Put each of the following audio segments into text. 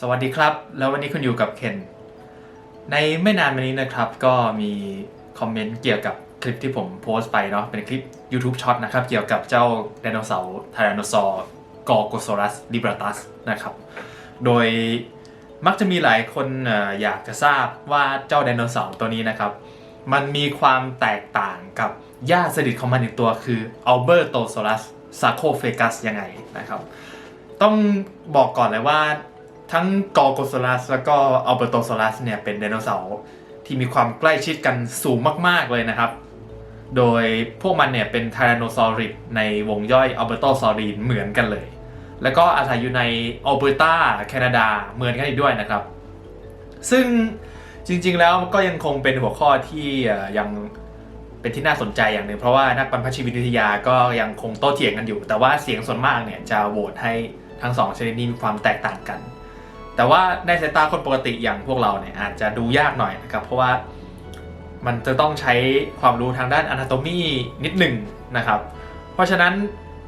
สวัสดีครับ แล้ววันนี้คุณอยู่กับเคนในไม่นานมานี้นะครับ ก็มีคอมเมนต์เกี่ยวกับคลิปที่ผมโพสต์ไปเนาะเป็นคลิป YouTube ช็อตนะครับ เกี่ยวกับเจ้าไดโนเสาร์ไทแรนโนซอร์กอโกโซรัสลิบราตัสนะครับ โดยมักจะมีหลายคนเอ่ออยากจะทราบว่าเจ้าไดโนเสาร์ตัวนี้นะครับ มันมีความแตกต่างกับญาติสนิทของมันอีกตัวคืออัลเบอร์โตโซรัสซาโคเฟกัสยังไงนะครับ ต้องบอกก่อนเลยว่า ทั้งกอโกโซลัสแล้วก็อัลเบอร์โตโซลัสเนี่ยเป็นไดโนเสาร์ที่มีความใกล้ชิดกันสูงมาก ๆ เลยนะครับ โดยพวกมันเนี่ยเป็นไทแรนโนซอริดในวงย่อยอัลเบอร์โตซอรีนเหมือนกันเลย แล้วก็อาศัยอยู่ในอัลเบอร์ตาแคนาดาเหมือนกันอีกด้วยนะครับ ซึ่งจริง ๆ แล้วก็ยังคงเป็นหัวข้อที่ยังเป็นที่น่าสนใจอย่างหนึ่งเพราะว่านักบรรพชีวิทยาก็ยังคงโต้เถียงกันอยู่ แต่ว่าเสียงส่วนมากเนี่ยจะโหวตให้ทั้งสองชนิดนี้มีความแตกต่างกัน แต่ว่าในสายตาคนปกติอย่างพวกเราเนี่ยอาจจะดูยากหน่อยนะครับ เพราะว่ามันจะต้องใช้ความรู้ทางด้าน anatomy นิดหนึ่งนะครับ เพราะฉะนั้น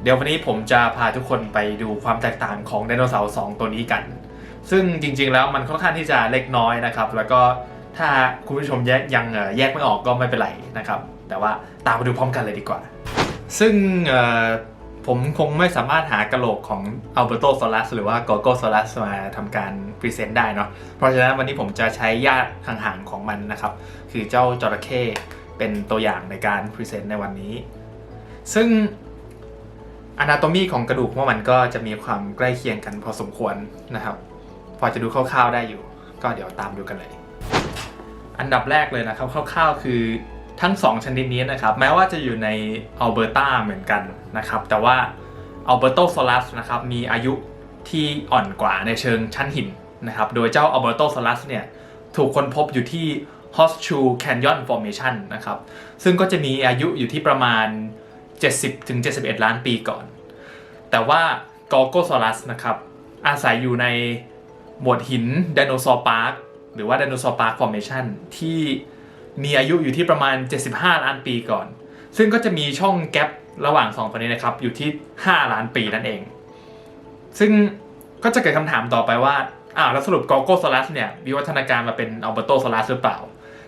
เดี๋ยววันนี้ผมจะพาทุกคนไปดูความแตกต่างของไดโนเสาร์สองตัวนี้กัน ซึ่งจริงๆแล้วมันค่อนข้างที่จะเล็กน้อยนะครับ แล้วก็ถ้าคุณผู้ชมแยกยังแยกไม่ออกก็ไม่เป็นไรนะครับ แต่ว่าตามไปดูพร้อมกันเลยดีกว่า ซึ่ง ผมคงไม่สามารถหากระโหลกของอัลเบโตโซลัสหรือว่าโกโกโซลัสมาทำการพรีเซนต์ได้เนาะเพราะฉะนั้นวันนี้ผมจะใช้ญาติห่างๆของมันนะครับ คือเจ้าจระเข้เป็นตัวอย่างในการพรีเซนต์ในวันนี้ ซึ่งอนาโตมีของกระดูกว่ามันก็จะมีความใกล้เคียงกันพอสมควรนะครับ พอจะดูคร่าวๆได้อยู่ ก็เดี๋ยวตามดูกันเลย อันดับแรกเลยนะครับคร่าวๆคือ ทั้ง 2 ชนิดนี้นะครับ แม้ว่าจะอยู่ในอัลเบอร์ตาเหมือนกันนะครับ แต่ว่าอัลเบอร์โตโซลัสนะครับมีอายุที่อ่อนกว่าในเชิงชั้นหินนะครับ โดยเจ้าอัลเบอร์โตโซลัสเนี่ยถูกค้นพบอยู่ที่ Horseshoe Canyon Formation นะครับ ซึ่งก็จะมีอายุอยู่ที่ประมาณ 70-71 ล้านปีก่อน แต่ว่ากอโกโซอรัสนะครับ อาศัยอยู่ในหมวดหินไดโนเสาร์พาร์คหรือว่าไดโนเสาร์พาร์คฟอร์เมชันที่ มีอายุอยู่ที่ประมาณ 75 ล้านปีก่อน ซึ่งก็จะมีช่องแกประหว่าง2ตัวนี้นะครับอยู่ที่ 5 ล้านปีนั่นเองซึ่งก็จะเกิดคำถามต่อไปว่า อ้าวแล้วสรุปกอโกโซอรัสเนี่ยวิวัฒนาการมาเป็นอัลเบอร์โตซอรัสหรือเปล่า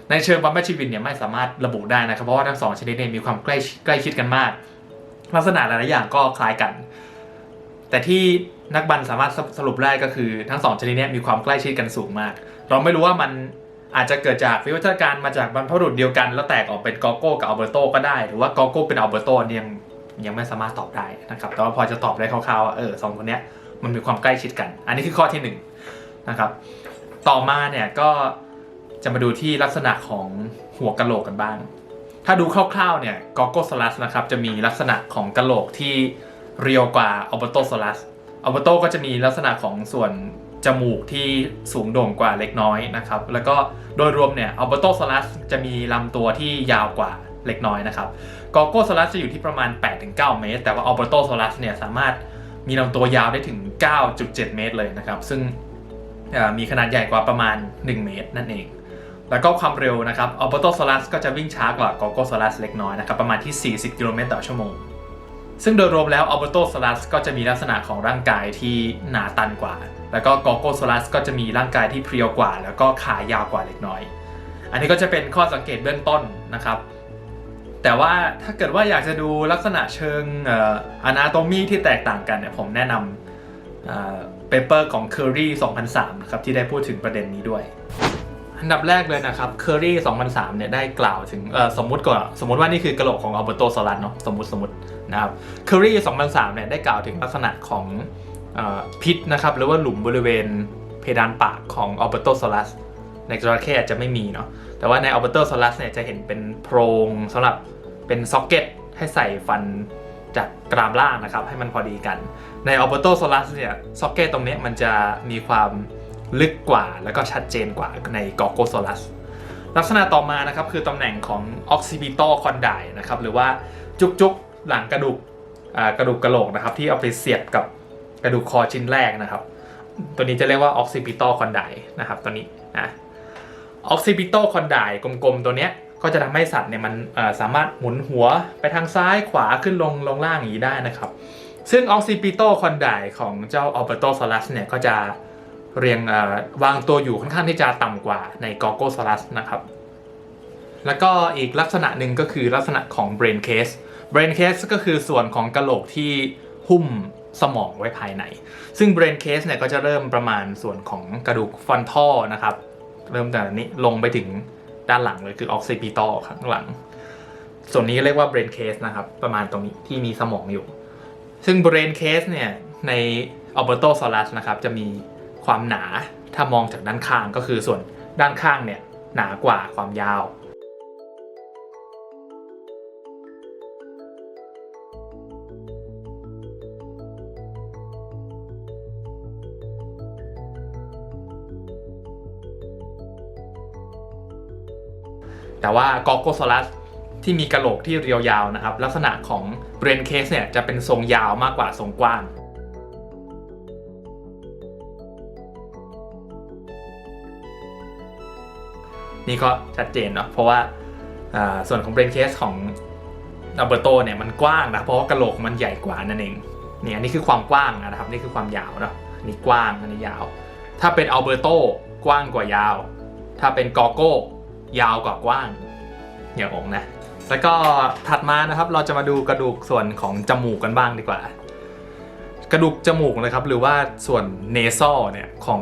ในเชิงบัมเบชีวินเนี่ยไม่สามารถระบุได้นะครับ เพราะว่าทั้งสองชนิดเนี่ยมีความใกล้ใกล้ชิดกันมาก ลักษณะหลายอย่างก็คล้ายกัน แต่ที่นักบันสามารถสรุปได้ก็คือทั้งสองชนิดเนี้มีความใกล้ชิดกันสูงมาก เราไม่รู้ว่ามัน อาจจะเกิดจากวิวัฒนาการมาจากบรรพบุรุษเดียวกัน แล้วแตกออกเป็นกอโก้กับอัลเบอร์โตก็ได้ หรือว่ากอโก้เป็นอัลเบอร์โตเนี่ยยังยังไม่สามารถตอบได้นะครับแต่ว่าพอจะตอบได้คร่าวๆว่าเออสองคนเนี้ยมันมีความใกล้ชิดกัน อันนี้คือข้อที่หนึ่งนะครับต่อมาเนี่ยก็จะมาดูที่ลักษณะของหัวกะโหลกกันบ้าง ถ้าดูคร่าวๆเนี่ยกอโกซอลัสนะครับจะมีลักษณะของกะโหลกที่เรียวกว่าอัลเบโตซอลัสอัลเบโตก็จะมีลักษณะของส่วน จมูกที่สูงโด่งกว่าเล็กน้อยนะครับ แล้วก็โดยรวมเนี่ยอัลเบโตซลัสจะมีลำตัวที่ยาวกว่าเล็กน้อยนะครับกอโกซลัสจะอยู่ที่ประมาณ 8-9 เมตร แต่ว่าอัลเบโตซลัสเนี่ยสามารถมีลำตัวยาวได้ถึง 9.7 เมตรเลยนะครับ ซึ่งมีขนาดใหญ่กว่าประมาณ 1 เมตรนั่นเอง แล้วก็ความเร็วนะครับอัลเบโตซลัสก็จะวิ่งช้ากว่ากอโกซลัสเล็กน้อยนะครับ ประมาณที่ 40 กิโลเมตรต่อชั่วโมง ซึ่งโดยรวมแล้วอัลเบโตซลัสก็จะมีลักษณะของร่างกายที่หนาตันกว่า แล้วก็กอโกซลัสก็จะมีร่างกายที่เพรียวกว่า แล้วก็ขายาวกว่าเล็กน้อย อันนี้ก็จะเป็นข้อสังเกตเบื้องต้นนะครับ แต่ว่าถ้าเกิดว่าอยากจะดูลักษณะเชิงอ่อ anatomy ที่แตกต่างกันเนี่ยผมแนะนำเอ่อ paper ของ Curry 2003นะครับที่ได้พูดถึงประเด็นนี้ด้วยอันดับแรกเลยนะครับ Curry 2003เนี่ยได้กล่าวถึงสมมติก่อนสมมติว่านี่คือกระโหลกของอัลเบโตซลัสเนาะสมมติสมมติ นะครับ Curry 2003เนี่ยได้กล่าวถึงลักษณะของออพิษนะครับหรือว่าหลุมบริเวณเพดานปากของอัลเบโตซอลัสในจระเข้อาจจะไม่มีเนาะแต่ว่าในอัลเบโตซอลัสเนี่ยจะเห็นเป็นโพรงสำหรับเป็นซ็อกเก็ตให้ใส่ฟันจากกรามล่างนะครับ ให้มันพอดีกัน ในอัลเบโตซอลัสเนี่ยซ็อกเก็ตตรงนี้มันจะมีความลึกกว่าแล้วก็ชัดเจนกว่าในกอโกโซลัสลักษณะต่อมานะครับคือตำแหน่งของ occipital condyle นะครับหรือว่าจุกจุกๆ หลังกระดูกกระดูกกระโหลกนะครับ ที่เอาไปเสียบกับกระดูกคอชิ้นแรกนะครับ ตัวนี้จะเรียกว่า occipital condyle นะครับ ตัวนี้นะ occipital condyle กลมๆ ตัวเนี้ยก็จะทำให้สัตว์เนี่ยมันสามารถหมุนหัวไปทางซ้ายขวาขึ้นลงลงล่างอย่างนี้ได้นะครับ ซึ่ง occipital condyle ของเจ้า albertosaurus เนี่ยก็จะเรียงวางตัวอยู่ค่อนข้างที่จะต่ำกว่าในกอโกซอรัสนะครับแล้วก็อีกลักษณะหนึ่งก็คือลักษณะของ brain case brain case ก็คือส่วนของกะโหลกที่หุ้มสมองไว้ภายใน ซึ่ง brain case เนี่ยก็จะเริ่มประมาณส่วนของกระดูกฟอนทัลนะครับ เริ่มจากนี้ลงไปถึงด้านหลังเลยคือ occipital ข้างหลัง ส่วนนี้เรียกว่า brain case นะครับ ประมาณตรงนี้ที่มีสมองอยู่ ซึ่ง brain case เนี่ยใน albertosaurus นะครับ จะมีความหนาถ้ามองจากด้านข้างก็คือส่วนด้านข้างเนี่ยหนากว่าความยาว แต่ว่ากอโกซอรัสที่มีกระโหลกที่เรียวยาวนะครับ ลักษณะของเบรนเคสเนี่ยจะเป็นทรงยาวมากกว่าทรงกว้าง นี่ก็ชัดเจนเนาะเพราะว่าอ่าส่วนของเบรนเคสของอัลเบอร์โตเนี่ยมันกว้างนะเพราะว่ากระโหลกมันใหญ่กว่านั่นเองเนี่ยอันนี้คือความกว้างนะครับนี่คือความยาวเนาะอันนี้กว้างอันนี้ยาว ถ้าเป็นอัลเบอร์โตกว้างกว่ายาว ถ้าเป็นกอโก้ ยาวกว่ากว้างอย่าองนะ แล้วก็ถัดมานะครับเราจะมาดูกระดูกส่วนของจมูกกันบ้างดีกว่า กระดูกจมูกนะครับหรือว่าส่วนเนซอเนี่ยของ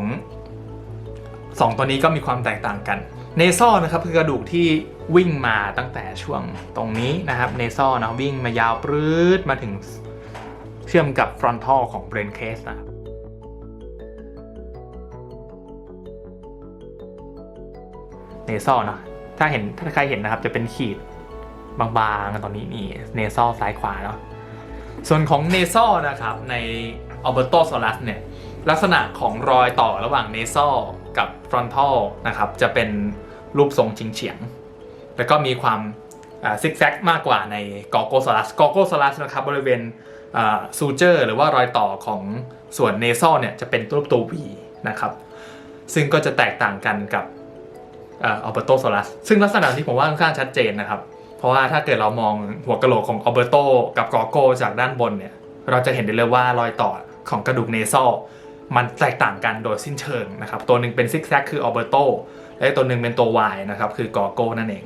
สองตัวนี้ก็มีความแตกต่างกันเนซอนะครับคือกระดูกที่วิ่งมาตั้งแต่ช่วงตรงนี้นะครับเนซอนะวิ่งมายาวปรื้ดมาถึงเชื่อมกับฟรอนทัลของเบรนเคสนะครับ เนซอลนะถ้าเห็นถ้าใครเห็นนะครับจะเป็นขีดบางๆ ตอนนี้นี่เนซอลซ้ายขวาเนาะส่วนของเนซอลนะครับในอัลเบอร์โตซอรัสเนี่ยลักษณะของรอยต่อระหว่างเนซอลกับฟรอนทัลนะครับจะเป็นรูปทรงชิงเฉียง แล้วก็มีความซิกแซกมากกว่าในกอโกซอรัสกอโกซอรัสนะครับบริเวณซูเจอร์หรือว่ารอยต่อของส่วนเนซอลเนี่ยจะเป็นรูปตัว V นะครับซึ่งก็จะแตกต่างกันกับ อัลเบอร์โตโซลัสซึ่งลักษณะที่ผมว่าค่อนข้างชัดเจนนะครับ เพราะว่าถ้าเกิดเรามองหัวกะโหลกของอัลเบอร์โตกับกอโกจากด้านบนเนี่ย เราจะเห็นได้เลยว่ารอยต่อของกระดูกเนซอลมันแตกต่างกันโดยสิ้นเชิงนะครับ ตัวหนึ่งเป็นซิกแซกคืออัลเบอร์โตและตัวหนึ่งเป็นตัว Y นะครับ คือกอโกนั่นเอง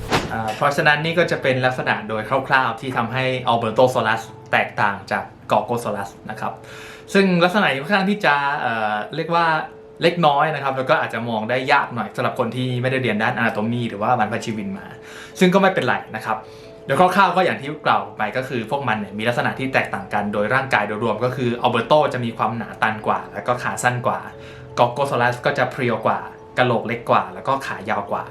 เพราะฉะนั้นนี่ก็จะเป็นลักษณะโดยคร่าวๆ ที่ทำให้อัลเบอร์โตโซลัสแตกต่างจากกอโกโซลัสนะครับ ซึ่งลักษณะค่อนข้างที่จะเเรียกว่า เล็กน้อยนะครับ แล้วก็อาจจะมองได้ยากหน่อยสำหรับคนที่ไม่ได้เรียนด้านอนาโตมีหรือว่าบรรพชีวินมา ซึ่งก็ไม่เป็นไรนะครับโดยคร่าวๆก็อย่างที่กล่าวไปก็คือพวกมันเนี่ยมีลักษณะที่แตกต่างกันโดยร่างกายโดยรวมก็คืออัลเบอร์โตจะมีความหนาตันกว่า แล้วก็ขาสั้นกว่ากอโกโซลัสก็จะเพรียวกว่ากะโหลกเล็กกว่า แล้วก็ขายาวกว่า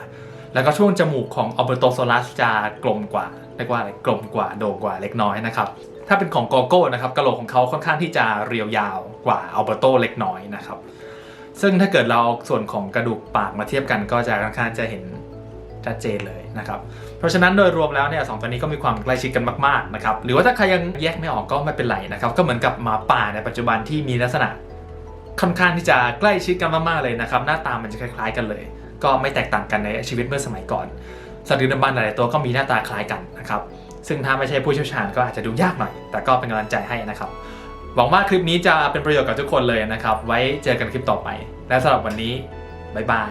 แล้วก็ช่วงจมูกของอัลเบอร์โตโซลัสจะกลมกว่าเรียกว่าอะไรกลมกว่าโด่งกว่าเล็กน้อยนะครับถ้าเป็นของกอโก้นะครับกะโหลกของเขาค่อนข้างที่จะเรียวยาวกว่าอัลเบอร์โตเล็กน้อยนะครับ ซึ่งถ้าเกิดเราเอาส่วนของกระดูกปากมาเทียบกันก็จะค่อนข้างจะเห็นชัดเจนเลยนะครับ เพราะฉะนั้นโดยรวมแล้วเนี่ยสองตัวนี้ก็มีความใกล้ชิดกันมากๆนะครับ หรือว่าถ้าใครยังแยกไม่ออกก็ไม่เป็นไรนะครับ ก็เหมือนกับหมาป่าในปัจจุบันที่มีลักษณะค่อนข้างที่จะใกล้ชิดกันมากๆเลยนะครับ หน้าตามันจะคล้ายๆกันเลย ก็ไม่แตกต่างกันในชีวิตเมื่อสมัยก่อน สัตว์ดึกดำบรรพ์หลายตัวก็มีหน้าตาคล้ายกันนะครับ ซึ่งถ้าไม่ใช่ผู้เชี่ยวชาญก็อาจจะดูยากหน่อย แต่ก็เป็นกำลังใจให้นะครับ หวังว่าคลิปนี้จะเป็นประโยชน์กับทุกคนเลยนะครับ ไว้เจอกันคลิปต่อไป และสำหรับวันนี้ บ๊ายบาย